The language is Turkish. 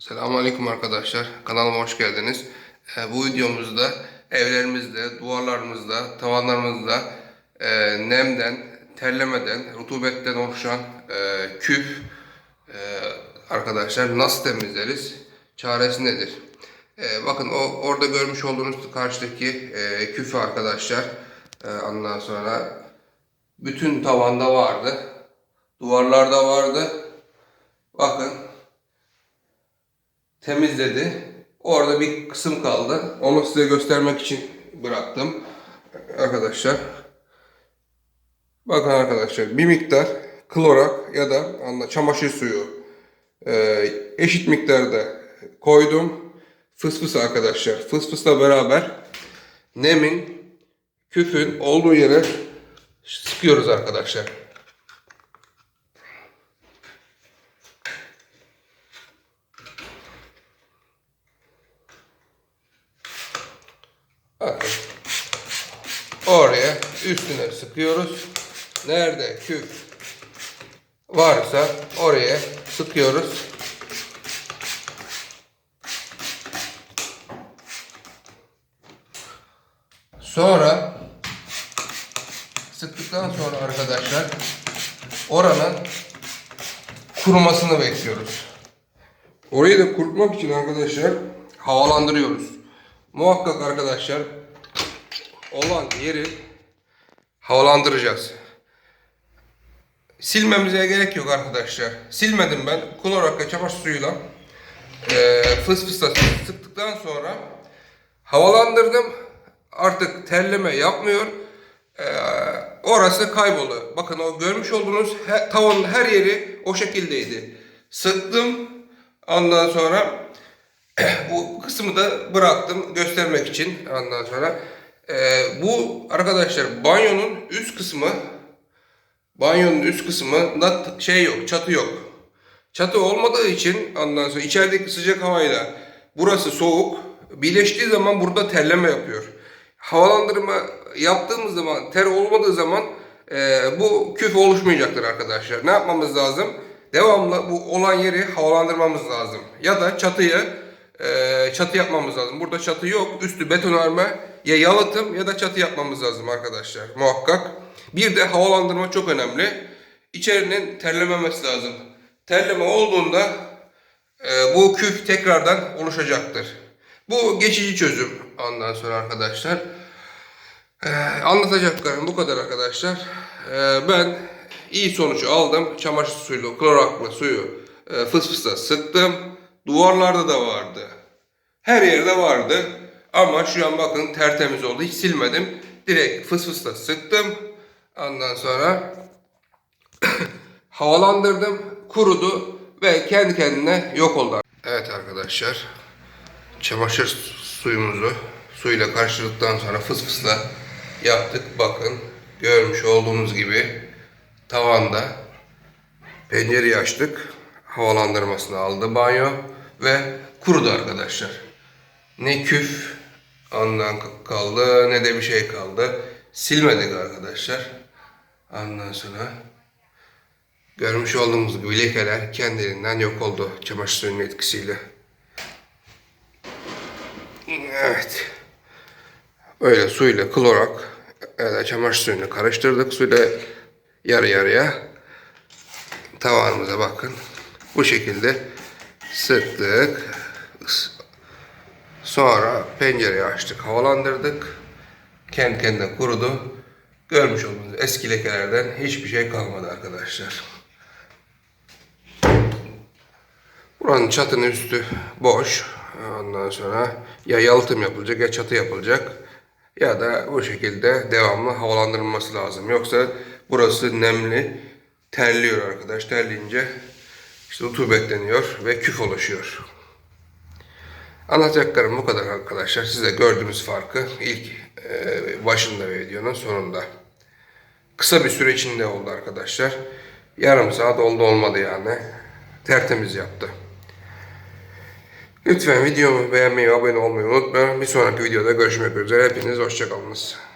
Selamünaleyküm arkadaşlar. Kanalıma hoş geldiniz. Ee, bu videomuzda evlerimizde, duvarlarımızda, tavanlarımızda e, nemden, terlemeden, rutubetten oluşan e, küf e, arkadaşlar nasıl temizleriz? Çaresi nedir? Bakın o orada görmüş olduğunuz karşıdaki e, küfü arkadaşlar. E, ondan sonra bütün tavanda vardı. Duvarlarda vardı. Bakın temizledi. Orada bir kısım kaldı. Onu size göstermek için bıraktım. Arkadaşlar. Bakın arkadaşlar bir miktar klorak ya da çamaşır suyu e, eşit miktarda koydum. Fısfıs arkadaşlar. Fısfısla beraber nemin küfün olduğu yere sıkıyoruz arkadaşlar. Oraya üstüne sıkıyoruz. Nerede küp varsa oraya sıkıyoruz. Sonra sıktıktan sonra arkadaşlar oranın kurumasını bekliyoruz. Orayı da kurutmak için arkadaşlar havalandırıyoruz. Muhakkak arkadaşlar olan yeri havalandıracağız. Silmemize gerek yok arkadaşlar. Silmedim ben. Klorakla çamaşır suyuyla e, fıs fısla sıktıktan sonra havalandırdım. Artık terleme yapmıyor. E, orası kaybolu. Bakın o görmüş olduğunuz he, tavanın her yeri o şekildeydi. Sıktım. Ondan sonra bu kısmı da bıraktım göstermek için ondan sonra. Ee, bu arkadaşlar banyonun üst kısmı banyonun üst kısmında şey yok çatı yok. Çatı olmadığı için ondan sonra içerideki sıcak havayla burası soğuk. Birleştiği zaman burada terleme yapıyor. Havalandırma yaptığımız zaman ter olmadığı zaman e, bu küf oluşmayacaktır arkadaşlar. Ne yapmamız lazım? Devamlı bu olan yeri havalandırmamız lazım. Ya da çatıyı e, çatı yapmamız lazım. Burada çatı yok. Üstü betonarme ya yalıtım ya da çatı yapmamız lazım arkadaşlar. Muhakkak. Bir de havalandırma çok önemli. İçerinin terlememesi lazım. Terleme olduğunda e, bu küf tekrardan oluşacaktır. Bu geçici çözüm ondan sonra arkadaşlar. E, anlatacaklarım bu kadar arkadaşlar. E, ben iyi sonuç aldım. Çamaşır suyuyla, kloraklı suyu e, fıs fısla sıktım. Duvarlarda da vardı. Her yerde vardı. Ama şu an bakın tertemiz oldu. Hiç silmedim. Direkt fıs fısla sıktım. Ondan sonra havalandırdım. Kurudu ve kendi kendine yok oldu. Evet arkadaşlar. Çamaşır suyumuzu suyla karıştırdıktan sonra fıs fısla yaptık. Bakın görmüş olduğunuz gibi tavanda pencereyi açtık. Havalandırmasını aldı banyo ve kurudu arkadaşlar. Ne küf ondan kaldı ne de bir şey kaldı. Silmedik arkadaşlar. Ondan sonra görmüş olduğumuz gibi lekeler kendiliğinden yok oldu çamaşır suyunun etkisiyle. Evet. Böyle suyla klorak ya da çamaşır suyunu karıştırdık. Suyla yarı yarıya tavanımıza bakın. Bu şekilde sıktık. Sonra pencereyi açtık, havalandırdık. Kendi kendine kurudu. Görmüş olduğunuz eski lekelerden hiçbir şey kalmadı arkadaşlar. Buranın çatının üstü boş. Ondan sonra ya yalıtım yapılacak ya çatı yapılacak. Ya da bu şekilde devamlı havalandırılması lazım. Yoksa burası nemli, terliyor arkadaş. Terleyince işte rutubetleniyor ve küf oluşuyor. Anlatacaklarım bu kadar arkadaşlar. Siz de gördüğünüz farkı ilk e, başında ve videonun sonunda. Kısa bir süre içinde oldu arkadaşlar. Yarım saat oldu olmadı yani. Tertemiz yaptı. Lütfen videomu beğenmeyi, abone olmayı unutmayın. Bir sonraki videoda görüşmek üzere. Hepiniz hoşçakalınız.